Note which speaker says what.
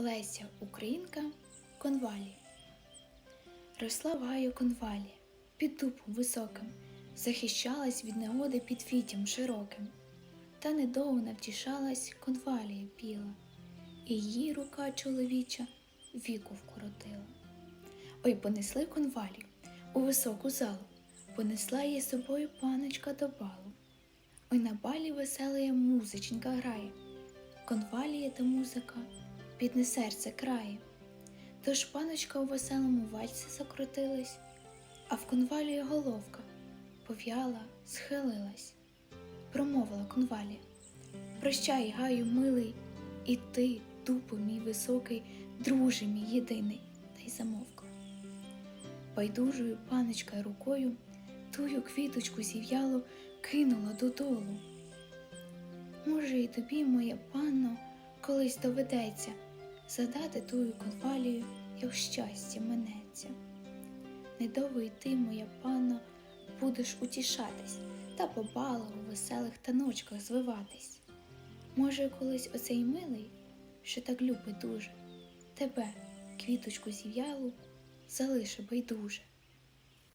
Speaker 1: Леся Українка Конвалі. Росла в гаю конвалі, під дубом високим, захищалась від негоди під вітям широким. Та недовго навтішалась конвалія біла, і її рука чоловіча віку вкоротила. Ой, понесли конвалі у високу залу, понесла її собою паночка до балу. Ой, на балі веселая музиченька грає, конвалія та музика бідне серце крає. Тож паночка у веселому вальсі закрутилась, а в конвалії головка пов'яла, схилилась. Промовила конвалія. Прощай, гаю, милий, і ти, дупо мій високий, друже мій єдиний, та й замовкла. Байдужою паночка рукою тую квіточку зів'ялу кинула додолу. Може, і тобі, моя панно, колись доведеться задати тую конвалію, як щастя минеться. Недовго й ти, моя панно, будеш утішатись та по балу у веселих таночках звиватись. Може, колись оцей милий, що так любить дуже, тебе, квіточку зів'ялу, залиши байдуже.